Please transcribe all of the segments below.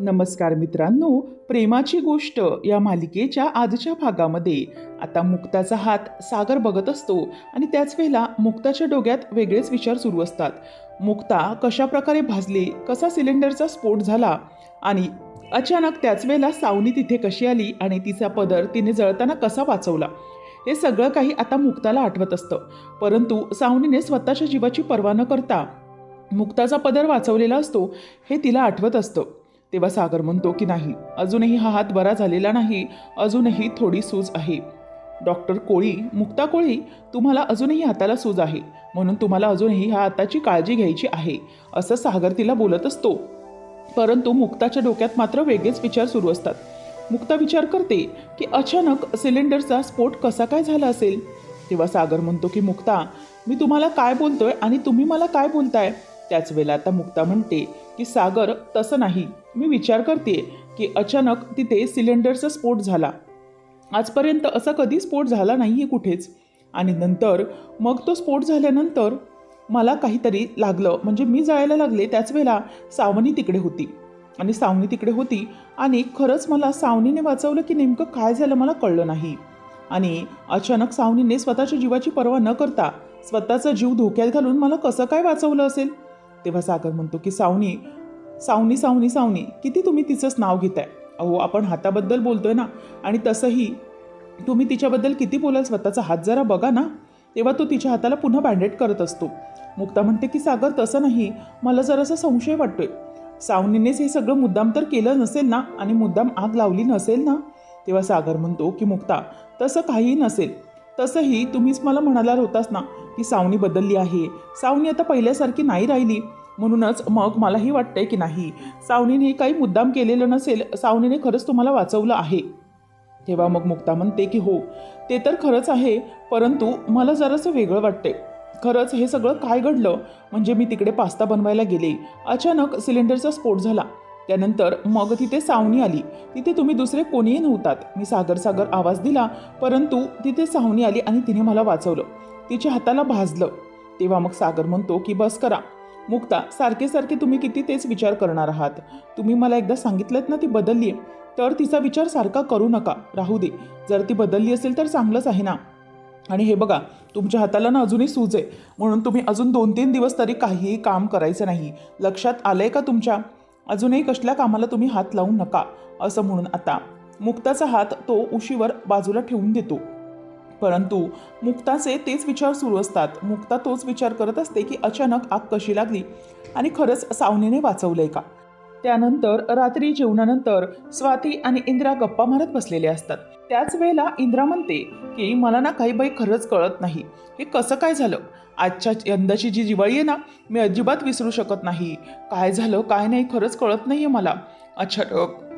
नमस्कार मित्रांनो प्रेमाची गोष्ट या मालिकेच्या आजच्या भागामध्ये. आता मुक्ताचा हात सागर बघत असतो आणि त्याच वेळेला मुक्ताच्या डोक्यात वेगळेच विचार सुरू असतात. मुक्ता कशा प्रकारे भाजली कसा सिलेंडरचा स्फोट झाला आणि अचानक त्याच वेळेला सावनी तिथे कशी आली आणि तिचा पदर तिने जळताना कसा वाचवला? हे सगळं काही आता मुक्ताला आठवत असतं. परंतु सावनीने स्वतःच्या जीवाची पर्वा न करता मुक्ताचा पदर वाचवलेला असतो हे तिला आठवत असतं. तेव्हा सागर म्हणतो की नाही अजूनही हा हात बरा झालेला नाही अजूनही थोडी सूज आहे. डॉक्टर कोळी मुक्ता कोळी तुम्हाला अजूनही हाताला सूज आहे म्हणून तुम्हाला अजूनही ह्या हाताची काळजी घ्यायची आहे असं सागर तिला बोलत असतो. परंतु मुक्ताच्या डोक्यात मात्र वेगळेच विचार सुरू असतात. मुक्ता विचार करते की अचानक सिलेंडरचा स्फोट कसा काय झाला असेल? तेव्हा सागर म्हणतो की मुक्ता मी तुम्हाला काय बोलतोय आणि तुम्ही मला काय बोलताय? त्याच वेळेला आता मुक्ता म्हणते की सागर तसं नाही. मी विचार करते की अचानक तिथे सिलेंडरचा स्फोट झाला. आजपर्यंत असा कधी स्फोट झाला नाही आहे कुठेच. आणि नंतर मग तो स्फोट झाल्यानंतर मला काहीतरी लागलं. म्हणजे मी जायला लागले त्याच वेळेला सावनी तिकडे होती. आणि सावनी तिकडे होती आणि खरंच मला सावनीने वाचवलं की नेमकं काय झालं मला कळलं नाही. आणि अचानक सावनीने स्वतःच्या जीवाची पर्वा न करता स्वतःचा जीव धोक्यात घालून मला कसं काय वाचवलं असेल? तेव्हा सागर म्हणतो की सावनी सावनी सावनी सावनी किती तुम्ही तिचंच नाव घेताय? अहो आपण हाताबद्दल बोलतोय ना आणि तसंही तुम्ही तिच्याबद्दल किती बोलाल? स्वतःचा हात जरा बघा ना. तेव्हा तो तिच्या हाताला पुन्हा बँडेड करत असतो. मुक्ता म्हणते की सागर तसं नाही. मला जरासा संशय वाटतोय. सावनीनेच हे सगळं मुद्दाम तर केलं नसेल ना? आणि मुद्दाम आग लावली नसेल ना? तेव्हा सागर म्हणतो की मुक्ता तसं काहीही नसेल. तसंही तुम्हीच मला म्हणाला होतास ना की सावनी बदलली आहे. सावनी आता पहिल्यासारखी नाही राहिली. म्हणूनच मग मलाही वाटतंय की नाही. सावनीने काही मुद्दाम केलेलं नसेल सावनीने खरंच तुम्हाला वाचवलं आहे. तेव्हा मग मुक्ता म्हणते की हो ते तर खरंच आहे परंतु मला जरासं वेगळं वाटतंय. खरंच हे सगळं काय घडलं? म्हणजे मी तिकडे पास्ता बनवायला गेले. अचानक सिलेंडरचा स्फोट झाला. त्यानंतर मग तिथे सावणी आली. तिथे तुम्ही दुसरे कोणीही नव्हतात. मी सागर सागर आवाज दिला परंतु तिथे सावणी आली आणि तिने मला वाचवलं. तिच्या हाताला भाजलं. तेव्हा मग सागर म्हणतो की बस करा. मुक्ता सारखे सारखे तुम्ही किती तेच विचार करणार आहात? तुम्ही मला एकदा सांगितलं ना ती बदलली आहे. तर तिचा विचार सारखा करू नका. राहू दे. जर ती बदलली असेल तर चांगलंच आहे ना? आणि हे बघा तुमच्या हाताला ना अजूनही सूज आहे. म्हणून तुम्ही अजून दोन तीन दिवस तरी काहीही काम करायचं नाही. लक्षात आलं आहे का तुमच्या? अजूनही कसल्या कामाला तुम्ही हात लावू नका असं म्हणून आता. मुक्ताचा हात तो उशीवर बाजूला ठेवून देतो. परंतु मुक्ताचे तेच विचार सुरू असतात. मुक्ता तोच विचार करत असते की अचानक आग कशी लागली? आणि खरंच सावनीने आहे का? त्यानंतर रात्री जेवणानंतर स्वाती आणि इंद्रा गप्पा मारत बसलेले असतात. त्याच वेळेला इंद्रा म्हणते की मला ना काही बाई खरंच कळत नाही. हे कसं काय झालं? आजच्या यंदाची जी दिवाळी आहे ना मी अजिबात विसरू शकत नाही. काय झालं काय नाही खरंच कळत नाही आहे मला. अच्छा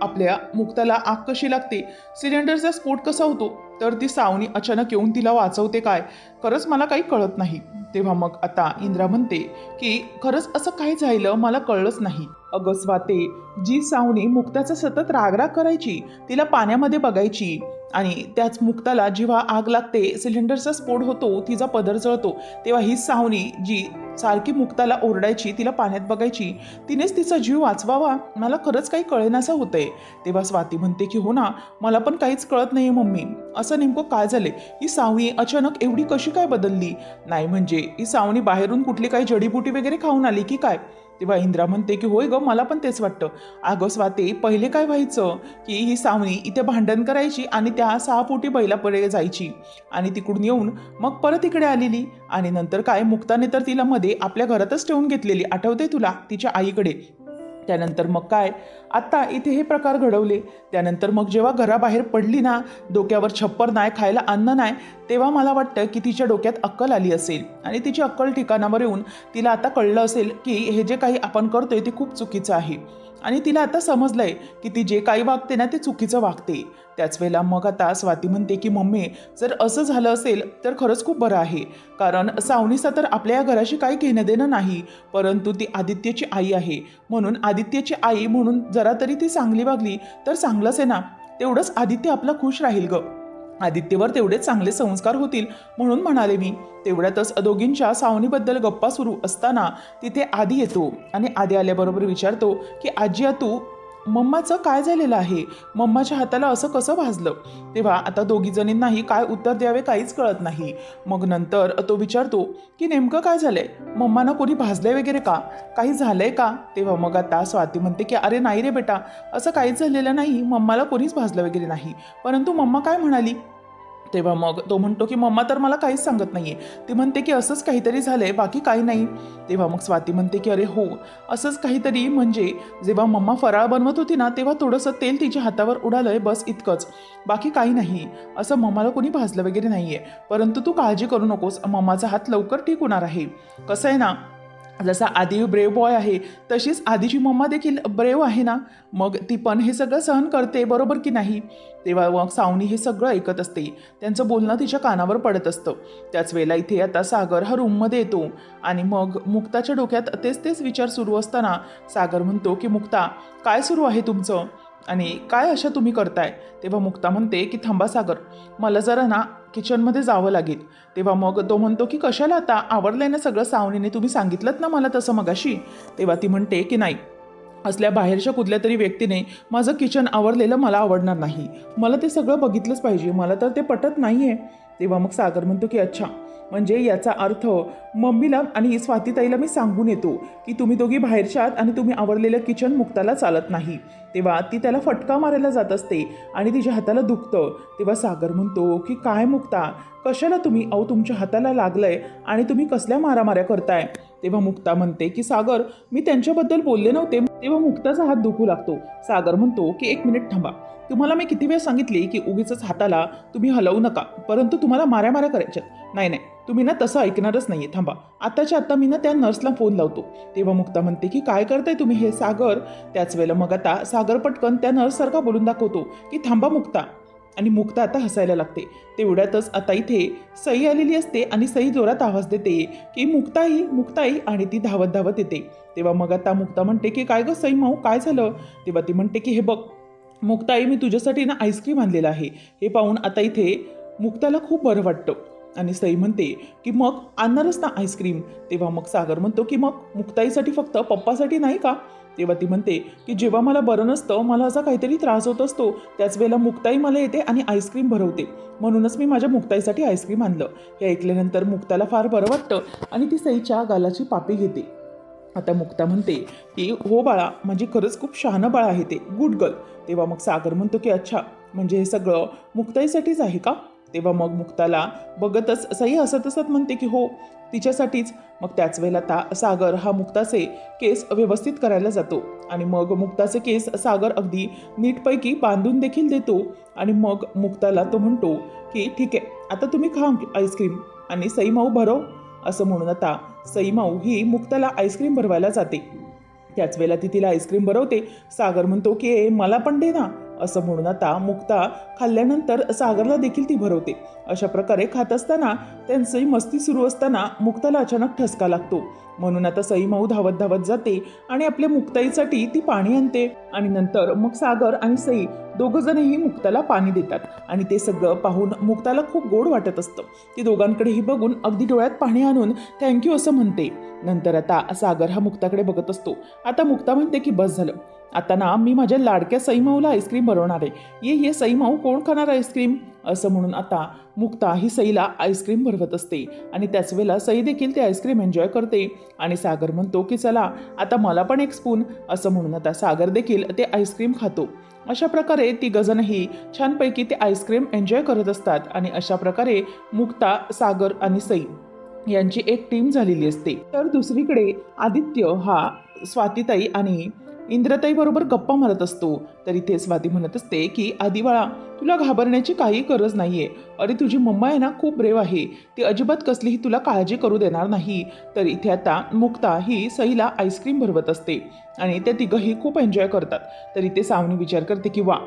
आपल्या मुक्ताला आग कशी लागते? सिलेंडरचा स्फोट कसा होतो? तर ती सावनी अचानक येऊन तिला वाचवते काय? खरंच मला काही कळत नाही. तेव्हा मग आता इंद्रा म्हणते की खरंच असं काय झालं? मला कळलंच नाही. अगस्वाते जी सावनी मुक्ताचा सतत रागराग करायची तिला पाण्यामध्ये बघायची आणि त्याच मुक्ताला जेव्हा आग लागते सिलेंडरचा स्फोट होतो तिचा पदर जळतो तेव्हा ही सावनी जी सारखी मुक्ताला ओरडायची तिला पाण्यात बघायची तिनेच तिचा जीव वाचवावा? मला खरंच काही कळेनासं होतंय. तेव्हा स्वाती म्हणते की हो ना मला पण काहीच कळत नाही मम्मी. असं नेमकं काय झाले ही सावणी अचानक एवढी कशी काय बदलली? नाही म्हणजे ही सावणी बाहेरून कुठली काही जडीबुटी वगैरे खाऊन आली की काय? तेव्हा इंद्रा म्हणते की होय ग मला पण तेच वाटतं. अगं स्वाते पहिले काय व्हायचं की ही सावणी इथे भांडण करायची आणि त्या सहा पोटी बैलापुढे जायची आणि तिकडून येऊन मग परत इकडे आलेली आणि नंतर काय मुक्ताने तर तिला मध्ये आपल्या घरातच ठेवून घेतलेली. आठवते तुला? तिच्या आईकडे. त्यानंतर मग काय? आत्ता इथे हे प्रकार घडवले. त्यानंतर मग जेव्हा घराबाहेर पडली ना डोक्यावर छप्पर नाही खायला अन्न नाही तेव्हा मला वाटतं की तिच्या डोक्यात अक्कल आली असेल. आणि तिची अक्कल ठिकाणावर येऊन तिला आता कळलं असेल की हे जे काही आपण करतोय ते खूप चुकीचं आहे. आणि तिला आता समजलंय की ती जे काही वागते ना ते चुकीचं वागते. त्याच वेळेला मग आता स्वाती म्हणते की मम्मी जर असं झालं असेल तर खरंच खूप बरं आहे. कारण सावनीचा तर आपल्या या घराशी काही घेणं देणं नाही. परंतु ती आदित्यची आई आहे. म्हणून आदित्यची आई म्हणून जरा तरी ती चांगली वागली तर चांगलंच आहे ना. तेवढंच आदित्य आपला खुश राहील ग. आदित्यवर तेवढे चांगले संस्कार होतील म्हणून म्हणाले मी. तेवढ्यातच दोघींच्या सावनीबद्दल गप्पा सुरू असताना तिथे आधी येतो आणि आधी आल्याबरोबर विचारतो की आजी तू मम्माचं काय झालेलं आहे? मम्माच्या हाताला असं कसं भाजलं? तेव्हा आता दोघीजणींनाही काय उत्तर द्यावे काहीच कळत नाही. मग नंतर तो विचारतो की नेमकं काय झालंय? मम्मानं कोणी भाजलंय वगैरे का? काही झालंय का? तेव्हा मग आता स्वाती म्हणते की अरे नाही रे बेटा असं काहीच झालेलं नाही. मम्माला कोणीच भाजलं वगैरे नाही. परंतु मम्मा काय म्हणाली? तेव्हा मग तो म्हणतो की मम्मा तर मला काहीच सांगत नाहीये. ती म्हणते की असंच काहीतरी झालंय बाकी काही नाही. तेव्हा मग स्वाती म्हणते की अरे हो असंच काहीतरी म्हणजे जेव्हा मम्मा फराळ बनवत होती ना तेव्हा थोडंसं तेल तिच्या हातावर उडालंय बस इतकंच. बाकी काही नाही. असं मम्माला कोणी भाजलं वगैरे नाहीये. परंतु तू काळजी करू नकोस मम्माचा हात लवकर ठीक होणार आहे. कसं आहे ना जसा आधी ब्रेव बॉय आहे तशीच आधीची मम्मा देखील ब्रेव आहे ना? मग ती पण हे सगळं सहन करते बरोबर की नाही? तेव्हा मग सावनी हे सगळं ऐकत असते. त्यांचं बोलणं तिच्या कानावर पडत असतं. त्याच वेळेला इथे आता सागर हा रूममध्ये येतो. आणि मग मुक्ताच्या डोक्यात तेच तेच विचार सुरू असताना सागर म्हणतो की मुक्ता काय सुरू आहे तुमचं? आणि काय अशा तुम्ही करताय? तेव्हा मुक्ता म्हणते की थांबा सागर. मला जरा ना किचनमध्ये जावं लागेल. तेव्हा मग तो म्हणतो की कशाला आता? आवडलंय ना सगळं सावनीने तुम्ही सांगितलं ना मला तसं मगाशी. तेव्हा ती म्हणते की नाही. असल्या बाहेरच्या कुठल्या तरी व्यक्तीने माझं किचन आवडलेलं मला आवडणार नाही. मला ते सगळं बघितलंच पाहिजे. मला तर ते पटत नाही आहे तेव्हा मग सागर म्हणतो की अच्छा. म्हणजे याचा अर्थ मम्मीला आणि स्वातीताईला मी सांगून येतो की तुम्ही दोघी बाहेरच्या आहात आणि तुम्ही आवडलेलं किचन मुक्ताला चालत नाही. तेव्हा ती त्याला फटका मारायला जात असते आणि तिच्या हाताला दुखतं. तेव्हा सागर म्हणतो की काय मुक्ता कशाला तुम्ही? अहो तुमच्या हाताला लागलंय आणि तुम्ही कसल्या मारामाऱ्या करताय? तेव्हा मुक्ता म्हणते की सागर मी त्यांच्याबद्दल बोलले नव्हते. तेव्हा मुक्ताचा हात दुखू लागतो. सागर म्हणतो की एक मिनिट थांबा. तुम्हाला मी किती वेळ सांगितले की उगीच हाताला तुम्ही हलवू नका परंतु तुम्हाला माऱ्या माऱ्या करायच्यात. नाही नाही तुम्ही ना तसं ऐकणारच नाही थांबा. आताच्या आत्ता मी ना त्या नर्सला फोन लावतो. तेव्हा मुक्ता म्हणते की काय करताय तुम्ही हे सागर? त्याच वेळेला मग आता सागर पटकन त्या नर्ससारखा बोलून दाखवतो की थांबा मुक्ता. आणि मुक्ता आता हसायला लागते. तेवढ्यातच आता इथे सई आलेली असते आणि सई जोरात आवाज देते की मुक्ताई मुक्ताई आणि ती धावत धावत येते. तेव्हा मग आता मुक्ता म्हणते की काय गं सई माऊ काय झालं? तेव्हा ती म्हणते की हे बघ मुक्ताई मी तुझ्यासाठी ना आईस्क्रीम आणलेलं आहे. हे पाहून आता इथे मुक्ताला खूप बरं वाटतं. आणि सई म्हणते की मग आणणारच ना आईस्क्रीम तेव्हा मग सागर म्हणतो की मग मुक्ताईसाठी फक्त पप्पासाठी नाही का? तेव्हा ती म्हणते की जेव्हा मला बरं नसतं मला असा काहीतरी त्रास होत असतो. त्याच वेळेला मुक्ताई मला येते आणि आईस्क्रीम भरवते. म्हणूनच मी माझ्या मुक्ताईसाठी आईस्क्रीम आणलं. हे ऐकल्यानंतर मुक्ताला फार बरं वाटतं आणि ती सईच्या गालाची पापी घेते. आता मुक्ता म्हणते की हो बाळा म्हणजे खरंच खूप शहाणं बाळा आहे ते. Good girl. तेव्हा मग सागर म्हणतो की अच्छा म्हणजे हे सगळं मुक्ताईसाठीच आहे का? तेव्हा मग मुक्ताला बघतच सई हसत हसत म्हणते की हो तिच्यासाठीच. मग त्याच वेळेला ता सागर हा मुक्ताचे केस व्यवस्थित करायला जातो आणि मग मुक्ताचे केस सागर अगदी नीटपैकी बांधून देखील देतो आणि मग मुक्ताला तो म्हणतो की ठीक आहे आता तुम्ही खा आईस्क्रीम आणि सईमाऊ भरव. असं म्हणून आता सईमाऊ ही मुक्ताला आईस्क्रीम भरवायला जाते. त्याच वेळेला ती तिला आईस्क्रीम भरवते. सागर म्हणतो की "ए, मला पण दे ना. असं म्हणून आता मुक्ता खाल्ल्यानंतर सागरला देखील ती भरवते. अशा प्रकारे खात असताना त्यांची मस्ती सुरू असताना मुक्ताला अचानक ठसका लागतो. म्हणून आता सई माऊ धावत धावत जाते आणि आपल्या मुक्ताईसाठी ती पाणी आणते. आणि नंतर मग सागर आणि सई दोघं जणही मुक्ताला पाणी देतात. आणि ते सगळं पाहून मुक्ताला खूप गोड वाटत असतं. ती दोघांकडेही बघून अगदी डोळ्यात पाणी आणून थँक्यू असं म्हणते. नंतर आता सागर हा मुक्ताकडे बघत असतो. आता मुक्ता म्हणते की बस झालं. आता ना मी माझ्या लाडक्या सईमाऊला आईस्क्रीम बनवणार आहे. ये ये सईमाऊ कोण खाणार आईस्क्रीम? असं म्हणून आता मुक्ता ही सईला आईस्क्रीम भरवत असते. आणि त्याच वेळेला सई देखील ते आईस्क्रीम एन्जॉय करते. आणि सागर म्हणतो की चला आता मला पण एक स्पून असं म्हणून आता सागर देखील ते आईस्क्रीम खातो. अशा प्रकारे ती गजनही छानपैकी ते आईस्क्रीम एन्जॉय करत असतात. आणि अशा प्रकारे मुक्ता सागर आणि सई यांची एक टीम झालेली असते. तर दुसरीकडे आदित्य हा स्वातीताई आणि इंद्रताईबरोबर गप्पा मारत असतो. तर इथे स्वाती म्हणत असते की आदिवाळा तुला घाबरण्याची काही गरज नाहीये. अरे तुझी मम्मा आहे ना खूप ब्रेव आहे. ती अजिबात कसलीही तुला काळजी करू देणार नाही. तर इथे आता मुक्ता ही सईला आईस्क्रीम भरवत असते. आणि त्या तिघंही खूप एन्जॉय करतात. तर इथे सावनी विचार करते की वा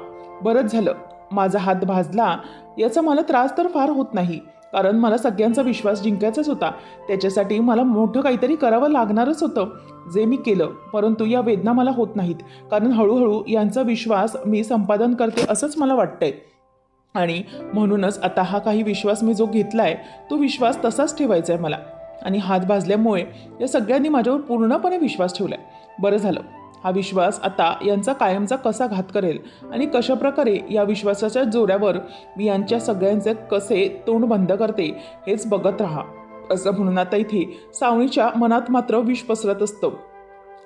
बरंच झालं. माझा हात भाजला. याचा मला त्रास तर फार होत नाही. कारण मला सगळ्यांचा विश्वास जिंकायचाच होता. त्याच्यासाठी मला मोठं काहीतरी करावं लागणारच होतं. जे मी केलं परंतु या वेदना मला होत नाहीत. कारण हळूहळू यांचा विश्वास मी संपादन करते असंच मला वाटतंय. आणि म्हणूनच आता हा काही विश्वास मी जो घेतला आहे तो विश्वास तसाच ठेवायचा आहे मला. आणि हात भाजल्यामुळे या सगळ्यांनी माझ्यावर पूर्णपणे विश्वास ठेवला आहे बरं झालं. हा विश्वास आता यांचा कायमचा कसा घात करेल आणि कशाप्रकारे या विश्वासाच्या जोऱ्यावर मी यांच्या सगळ्यांचे कसे तोंड बंद करते हेच बघत राहा. असं म्हणून आता इथे सावणीच्या मनात मात्र विष पसरत असतं.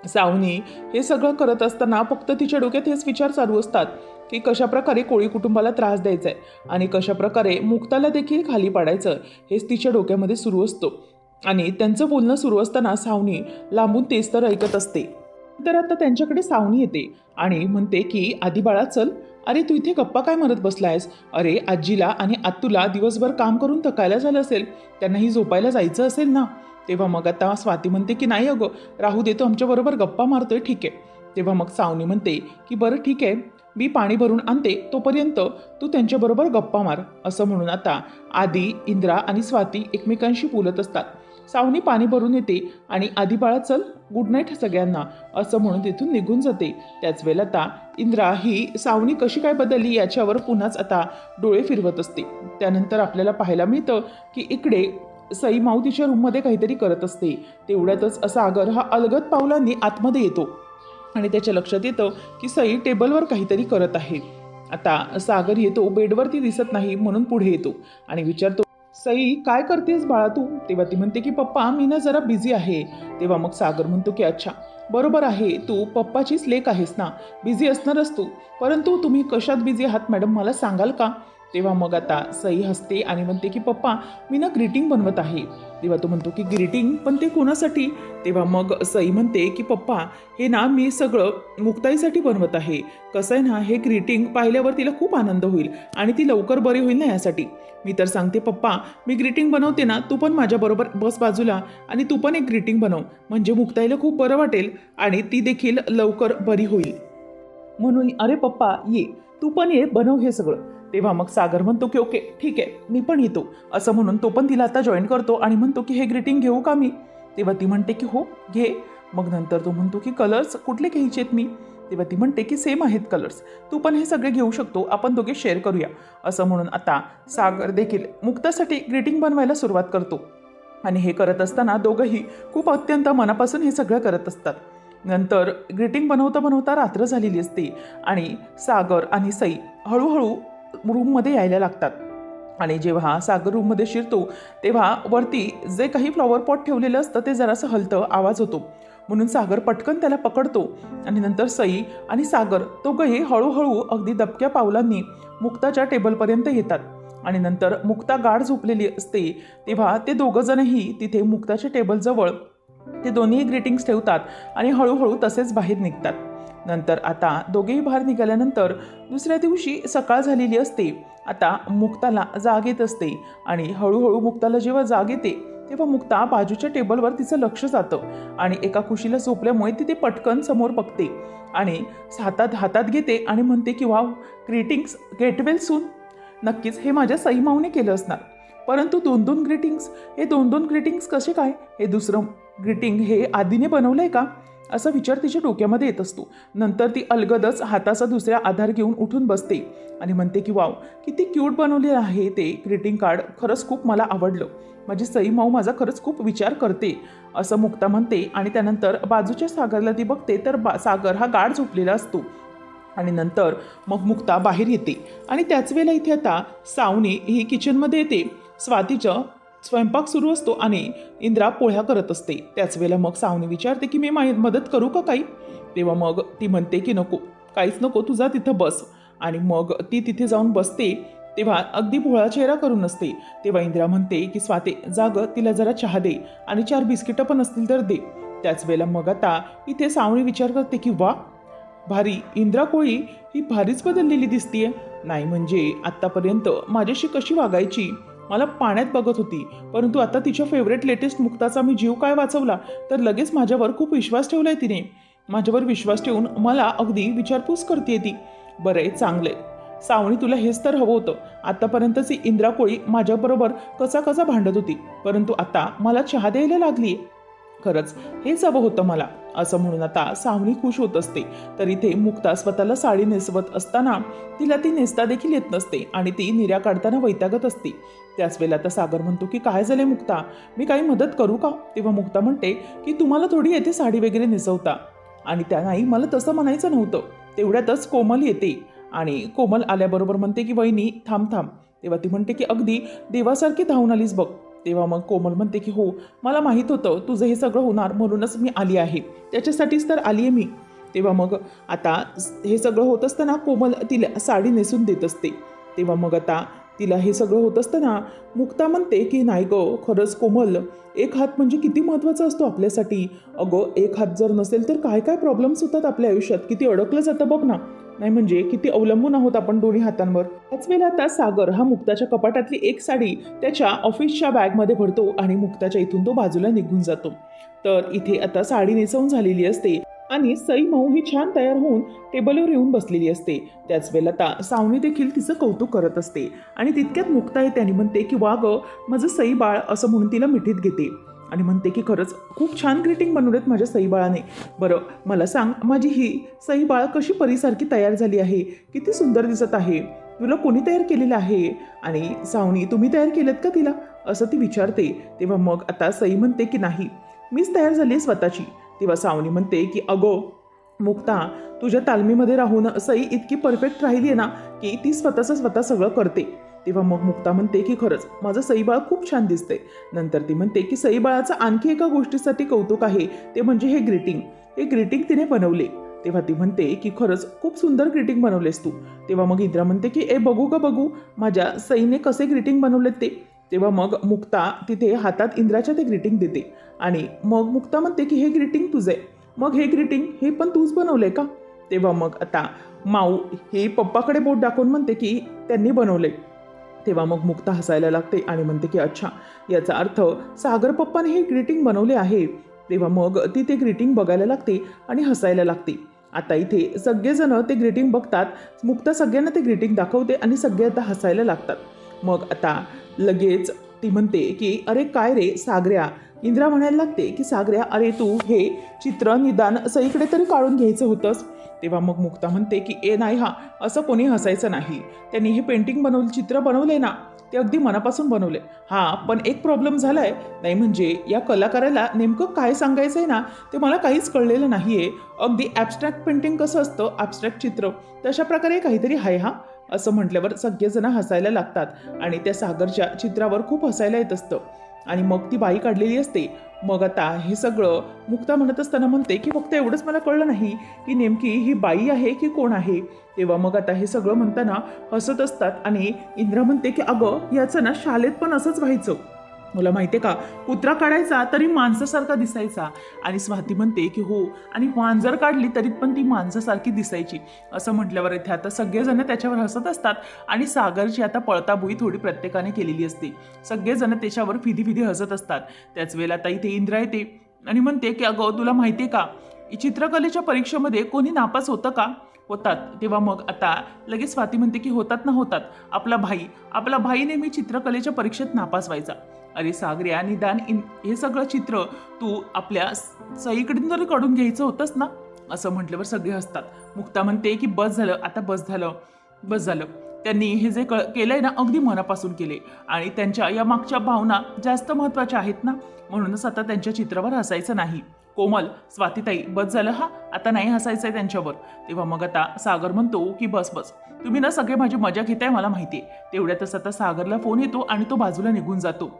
सावनी हे सगळं करत असताना फक्त तिच्या डोक्यात हेच विचार चालू असतात की कशाप्रकारे कोळी कुटुंबाला त्रास द्यायचा आहे आणि कशाप्रकारे मुक्ताला देखील खाली पाडायचं हेच तिच्या डोक्यामध्ये सुरू असतो. आणि त्यांचं बोलणं सुरू असताना सावनी लांबून तेच तर ऐकत असते. तर आता त्यांच्याकडे सावनी येते. आणि म्हणते की आधी बाळा चल. अरे तू इथे गप्पा काय म्हणत बसलायस? अरे आजीला आणि आत्तूला दिवसभर काम करून थकायला झालं असेल. त्यांनाही झोपायला जायचं असेल ना? तेव्हा मग आता स्वाती म्हणते की नाही अगं. राहू देतो आमच्याबरोबर गप्पा मारतोय ठीक आहे. तेव्हा मग सावनी म्हणते की बरं ठीक आहे. मी पाणी भरून आणते. तोपर्यंत तू त्यांच्याबरोबर गप्पा मार. असं म्हणून आता आदी इंद्रा आणि स्वाती एकमेकांशी बोलत असतात. सावनी पाणी भरून येते आणि आधी बाळा चल गुड नाईट सगळ्यांना असं म्हणून तिथून निघून जाते. त्याच वेळेला आता इंद्रा ही सावनी कशी काय बदलली याच्यावर पुन्हाच आता डोळे फिरवत असते. त्यानंतर आपल्याला पाहायला मिळतं की इकडे सई माऊ तिच्या रूममध्ये काहीतरी करत असते. तेवढ्यातच सागर हा अलगद पावलांनी आतमध्ये येतो. आणि त्याच्या लक्षात येतं की सई टेबलवर काहीतरी करत आहे. आता सागर येतो बेडवरती दिसत नाही म्हणून पुढे येतो आणि विचारतो सई काय करतेस बाळा तू? तेव्हा ती म्हणते की पप्पा मी ना जरा बिझी आहे. तेव्हा मग सागर म्हणतो की अच्छा बरोबर आहे. तू पप्पाचीच लेख आहेस ना. बिझी असणारच तू. परंतु तुम्ही कशात बिझी आहात मॅडम मला सांगाल का? तेव्हा मग आता सई हसते आणि म्हणते की पप्पा मी ना ग्रीटिंग बनवत आहे. तेव्हा तो म्हणतो की ग्रीटिंग पण ते कोणासाठी? तेव्हा मग सई म्हणते की पप्पा हे ना मी सगळं मुक्ताईसाठी बनवत आहे. कसं आहे ना हे ग्रीटिंग पाहिल्यावर तिला खूप आनंद होईल आणि ती लवकर बरी होईल ना यासाठी. मी तर सांगते पप्पा मी ग्रीटिंग बनवते ना तू पण माझ्याबरोबर बस बाजूला आणि तू पण एक ग्रीटिंग बनव. म्हणजे मुक्ताईला खूप बरं वाटेल आणि ती देखील लवकर बरी होईल. म्हणून अरे पप्पा ये. तू पण ये बनव हे सगळं. तेव्हा मग सागर म्हणतो की ओके ठीक आहे मी पण येतो. असं म्हणून तो पण तिला आता जॉईन करतो आणि म्हणतो की हे ग्रीटिंग घेऊ का मी? तेव्हा ती म्हणते की हो घे. मग नंतर तो म्हणतो की कलर्स कुठले घ्यायचेत मी? तेव्हा ती म्हणते की सेम आहेत कलर्स तू पण हे सगळे घेऊ शकतो. आपण दोघे शेअर करूया. असं म्हणून आता सागर देखील मुक्तासाठी ग्रीटिंग बनवायला सुरुवात करतो. आणि हे करत असताना दोघंही खूप अत्यंत मनापासून हे सगळं करत असतात. नंतर ग्रीटिंग बनवता बनवता रात्र झालेली असते आणि सागर आणि सई हळूहळू रूममध्ये यायला लागतात. आणि जेव्हा सागर रूममध्ये शिरतो तेव्हा वरती जे काही फ्लॉवर पॉट ठेवलेलं असतं ते जरासं हलतं आवाज होतो. म्हणून सागर पटकन त्याला पकडतो आणि नंतर सई आणि सागर दोघंही हळूहळू अगदी दबक्या पावलांनी मुक्ताच्या टेबलपर्यंत येतात. आणि नंतर मुक्ता गाढ झोपलेली असते तेव्हा ते दोघंजणही तिथे मुक्ताच्या टेबलजवळ ते दोन्ही ग्रीटिंग्स ठेवतात आणि हळूहळू तसेच बाहेर निघतात. नंतर आता दोघेही बाहेर निघाल्यानंतर दुसऱ्या दिवशी सकाळ झालेली असते. आता मुक्ताला जाग येत असते आणि हळूहळू मुक्ताला जेव्हा जाग येते तेव्हा मुक्ता बाजूच्या टेबलवर तिचं लक्ष जातं आणि एका खुशीला झोपल्यामुळे ती ते पटकन समोर बघते आणि हातात हातात घेते आणि म्हणते की वाव ग्रीटिंग्स गेटवेल सून नक्कीच हे माझ्या सईमाऊने केलं असणार. परंतु दोन दोन ग्रीटिंग्स हे दोन दोन ग्रीटिंग्स कसे काय? हे दुसरं ग्रीटिंग हे आधीने बनवलं आहे का? असा विचार तिच्या डोक्यामध्ये येत असतो. नंतर ती अलगदच हाताचा दुसऱ्या आधार घेऊन उठून बसते आणि म्हणते की वाव किती क्यूट बनवले आहे ते ग्रीटिंग कार्ड खरंच खूप मला आवडलं. माझी सई माऊ माझा खरंच खूप विचार करते असं मुक्ता म्हणते आणि त्यानंतर बाजूच्या सागरला ती बघते तर बा सागर हा गाढ झोपलेला असतो. आणि नंतर मग मुक्ता बाहेर येते. आणि त्याच वेळेला इथे आता सावनी ही किचनमध्ये येते. स्वातीचं स्वयंपाक सुरू असतो आणि इंद्रा पोळ्या करत असते. त्याच वेळेला मग सावनी विचारते की मी मा- मदत करू का काही? तेव्हा मग ती म्हणते की नको. काहीच नको. तुझा तिथं बस. आणि मग ती तिथे जाऊन बसते. तेव्हा अगदी भोळा चेहरा करून असते. तेव्हा इंदिरा म्हणते की स्वाते जाग तिला जरा चहा दे आणि चार बिस्किटं पण असतील तर दे. त्याच वेळेला मग आता इथे सावणी विचार करते की वा भारी. इंद्रा कोळी ही भारीच बदललेली दिसतीये. नाही म्हणजे आत्तापर्यंत माझ्याशी कशी वागायची? मला पाण्यात बघत होती. परंतु आता तिच्या फेवरेट लेटेस्ट मुक्ताचा मी जीव काय वाचवला तर लगेच माझ्यावर खूप विश्वास ठेवलाय तिने. माझ्यावर विश्वास ठेवून मला अगदी विचारपूस करते ती. बरं आहे सावणी तुला हेच तर हवं होतं. आतापर्यंतची इंद्रा कोळी माझ्याबरोबर कसा कसा भांडत होती. परंतु आता मला चहा द्यायला लागली खरंच हेच हवं होतं मला. असं म्हणून आता सावणी खुश होत असते. तर इथे मुक्ता स्वतःला साडी नेसवत असताना तिला ती नेसता देखील येत नसते आणि ती निर्या काढताना वैतागत असते. त्याच वेळेला आता सागर म्हणतो की काय झाले मुक्ता? मी काही मदत करू का? तेव्हा मुक्ता म्हणते की तुम्हाला थोडी येते साडी वगैरे नेसवता. आणि त्या नाही मला तसं म्हणायचं नव्हतं. तेवढ्यातच कोमल येते. आणि कोमल आल्याबरोबर म्हणते की वहिनी थांब थांब. तेव्हा ती म्हणते की अगदी देवासारखी धावून आलीस बघ. तेव्हा मग कोमल म्हणते की हो मला माहीत होतं तुझं हे सगळं होणार म्हणूनच मी आली आहे. त्याच्यासाठीच तर आली आहे मी. तेव्हा मग आता हे सगळं होत असताना कोमल तिला साडी नेसून देत असते. तेव्हा मग आता तिला हे सगळं होत असताना मुक्ता म्हणते की नाही गं खरंच कोमल एक हात म्हणजे किती महत्त्वाचा असतो आपल्यासाठी. अगं एक हात जर नसेल तर काय काय प्रॉब्लेम्स होतात आपल्या आयुष्यात? किती अडकलं जातं बघ ना. नाही म्हणजे किती अवलंबून आहोत आपण दोन्ही हातांवर. त्याच वेळेला आता सागर हा मुक्ताच्या कपाटातली एक साडी त्याच्या ऑफिसच्या बॅगमध्ये भरतो आणि मुक्ताच्या इथून तो बाजूला निघून जातो. तर इथे आता साडी नेसवून झालेली असते. आणि सई मऊ ही छान तयार होऊन टेबलवर येऊन बसलेली असते. त्याच वेळेला आता सावनी देखील तिचं कौतुक करत असते. आणि तितक्यात मुक्ता येते म्हणते की वा माझं सई बाळ असं म्हणून तिला मिठीत घेते. आणि म्हणते की खरंच खूप छान ग्रीटिंग बनवलेत माझ्या सई बाळाने. बरं मला सांग माझी ही सई बाळ कशी परीसारखी तयार झाली आहे? किती सुंदर दिसत आहे. तुला कोणी तयार केलेलं आहे? आणि सावनी तुम्ही तयार केलेत का तिला? असं ती विचारते. तेव्हा मग आता सई म्हणते की नाही मीच तयार झाली आहे स्वतःची. तेव्हा सावनी म्हणते की अगो मुक्ता तुझ्या तालमीमध्ये राहून सई इतकी परफेक्ट राहिली आहे ना की ती स्वतःचं स्वतः सगळं करते. तेव्हा मग मुक्ता म्हणते की खरंच माझं सईबाळ खूप छान दिसते नंतर ती म्हणते की सईबाळाचं आणखी एका गोष्टीसाठी कौतुक आहे ते म्हणजे हे ग्रीटिंग हे ग्रीटिंग तिने बनवले. तेव्हा ती म्हणते की खरंच खूप सुंदर ग्रीटिंग बनवलेस तू. तेव्हा मग इंद्रा म्हणते की ए बघू का बघू माझ्या सईने कसे ग्रीटिंग बनवलेत ते? तेव्हा मग मुक्ता तिथे हातात इंद्राच्या ते ग्रीटिंग देते. आणि मग मुक्ता म्हणते की हे ग्रीटिंग तुझे. मग हे ग्रीटिंग हे पण तूच बनवलंय का? तेव्हा मग आता माऊ हे पप्पाकडे बोट दाखवून म्हणते की त्यांनी बनवले तेव्हा मग मुक्ता हसायला लागते आणि म्हणते की अच्छा याचा अर्थ सागर पप्पाने हे ग्रीटिंग बनवले आहे. तेव्हा मग ती ते ग्रीटिंग बघायला लागते आणि हसायला लागते. आता इथे सगळेजण ते ग्रीटिंग बघतात. मुक्ता सगळ्यांना ते ग्रीटिंग दाखवते आणि सगळे आता हसायला लागतात. मग आता लगेच ती म्हणते की अरे काय रे सागऱ्या? इंद्रा म्हणायला लागते की सागऱ्या अरे तू हे चित्र निदान सईकडे तरी काढून घ्यायचं होतंस. तेव्हा मग मुक्ता म्हणते की ए नाही हा असं कोणी हसायचं नाही. त्यांनी हे पेंटिंग बनवलं चित्र बनवले ना ते अगदी मनापासून बनवले. हां पण एक प्रॉब्लेम झाला आहे नाही म्हणजे या कलाकाराला नेमकं काय सांगायचं आहे ना ते मला काहीच कळलेलं नाही आहे अगदी ॲबस्ट्रॅक्ट पेंटिंग कसं असतं ॲबस्ट्रॅक्ट चित्र? तशा प्रकारे काहीतरी आहे हा? असं म्हटल्यावर सगळेजण हसायला लागतात आणि त्या सागरच्या चित्रावर खूप हसायला येत असतं. आणि मग ती बाई काढलेली असते. मग आता हे सगळं मुक्ता म्हणत असताना म्हणते की फक्त एवढंच मला कळलं नाही की नेमकी ही बाई आहे की कोण आहे? तेव्हा मग आता हे सगळं म्हणताना हसत असतात आणि इंद्रा म्हणते की अगं याचं ना शाळेत पण असंच व्हायचं. मला माहिती आहे का कुत्रा काढायचा तरी माणसासारखा दिसायचा. आणि स्वाती म्हणते की हो आणि मांजर काढली तरी पण ती माणसासारखी दिसायची. असं म्हटल्यावर इथे आता सगळेजण त्याच्यावर हसत असतात आणि सागरची आता पळताबुई थोडी प्रत्येकाने केलेली असते. सगळेजण त्याच्यावर फिदी फिदी हसत असतात. त्याच वेळेला आता इथे इंद्रा येते आणि म्हणते की अगं तुला माहिती आहे का चित्रकलेच्या परीक्षेमध्ये कोणी नापास होतं का? होतात. तेव्हा मग आता लगेच स्वाती म्हणते की होतात ना होतात. आपला भाई आपला भाई नेहमी चित्रकलेच्या परीक्षेत नापास व्हायचा. अरे सागऱ्या निदान इन हे सगळं चित्र तू आपल्या सईकडून जरी काढून घ्यायचं होतंच ना असं म्हटल्यावर सगळे हसतात. मुक्ता म्हणते की बस झालं आता बस झालं बस झालं. त्यांनी हे जे क आहे ना अगदी मनापासून केले आणि त्यांच्या या मागच्या भावना जास्त महत्त्वाच्या आहेत ना म्हणूनच आता त्यांच्या चित्रावर हसायचं नाही. कोमल स्वातीताई बस झालं हा? आता नाही हसायचं आहे त्यांच्यावर. तेव्हा मग आता सागर म्हणतो की बस बस. तुम्ही ना सगळे माझी मजा घेताय मला माहिती आहे तेवढ्यातच आता सागरला फोन येतो आणि तो बाजूला निघून जातो.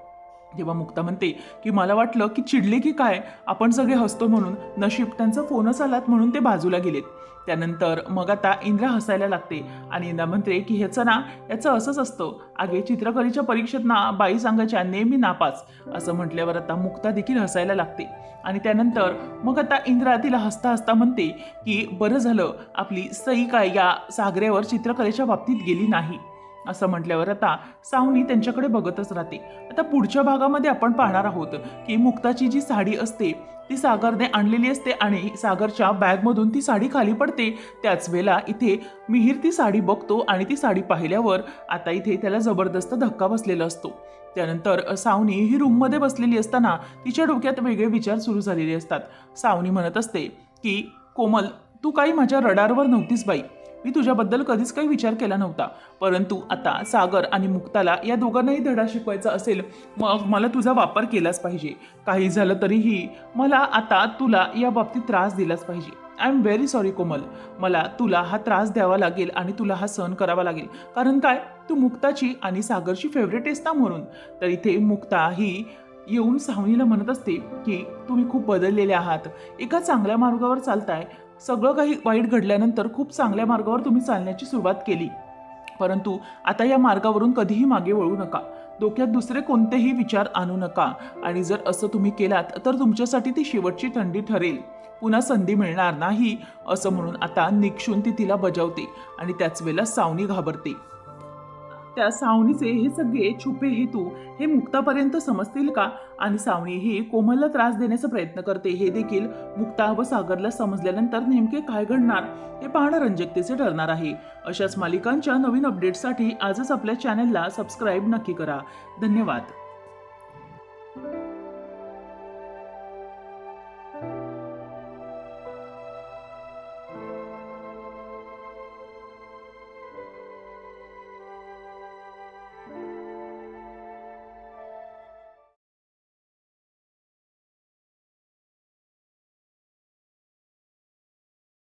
तेव्हा मुक्ता म्हणते की मला वाटलं की चिडले की काय? आपण सगळे हसतो म्हणून. नशीब त्यांचा फोनच आलात म्हणून ते बाजूला गेलेत. त्यानंतर मग आता इंद्रा हसायला लागते. आणि इंद्रा म्हणते की ह्याचं ना याचं असंच असतं. आगे चित्रकलेच्या परीक्षेत ना बाई सांगायच्या नेहमी नापास. असं म्हटल्यावर आता मुक्ता देखील हसायला लागते. आणि त्यानंतर मग आता इंद्रा तिला हसता हसता म्हणते की बरं झालं. आपली सई काय या सागऱ्यावर चित्रकलेच्या बाबतीत गेली नाही. असं म्हटल्यावर आता सावनी त्यांच्याकडे बघतच राहते. आता पुढच्या भागामध्ये आपण पाहणार आहोत की मुक्ताची जी साडी असते ती सागरने आणलेली असते आणि सागरच्या बॅगमधून ती साडी खाली पडते. त्याच वेळेला इथे मिहीर ती साडी बघतो आणि ती साडी पाहिल्यावर आता इथे त्याला जबरदस्त धक्का बसलेला असतो. त्यानंतर सावनी ही रूममध्ये बसलेली असताना तिच्या डोक्यात वेगळे विचार सुरू झालेले असतात. सावनी म्हणत असते की कोमल तू काही माझ्या रडारवर नव्हतीस बाई. मी तुझ्याबद्दल कधीच काही विचार केला नव्हता. परंतु आता सागर आणि मुक्ताला या दोघांनाही धडा शिकवायचा असेल मग मला तुझा वापर केलाच पाहिजे. काही झालं तरीही मला आता तुला या बाबतीत त्रास दिलाच पाहिजे. I am very sorry Komal. मला तुला हा त्रास द्यावा लागेल आणि तुला हा सहन करावा लागेल. कारण काय? तू मुक्ताची आणि सागरची फेवरेट आहेस ना म्हणून. तर इथे मुक्ता ही येऊन सावनीला म्हणत असते की तुम्ही खूप बदललेले आहात. एका चांगल्या मार्गावर चालताय. सगळं काही वाईट घडल्यानंतर खूप चांगल्या मार्गावर तुम्ही चालण्याची सुरुवात केली. परंतु आता या मार्गावरून कधीही मागे वळू नका. डोक्यात दुसरे कोणतेही विचार आणू नका. आणि जर असं तुम्ही केलात तर तुमच्यासाठी ती शेवटची थंडी ठरेल. पुन्हा संधी मिळणार नाही असं म्हणून आता निक्षून ती तिला बजावते आणि त्याच वेळेला सावनी घाबरते. त्या सावणीचे हे सगळे छुपे हेतू हे मुक्तापर्यंत समजतील का? आणि सावणी ही कोमलला त्रास देण्याचा प्रयत्न करते हे देखील मुक्ता व सागरला समजल्यानंतर नेमके काय घडणार हे पाहणं रंजकतेचे ठरणार आहे. अशाच मालिकांच्या नवीन अपडेटसाठी आजच आपल्या चॅनेलला सबस्क्राईब नक्की करा. धन्यवाद.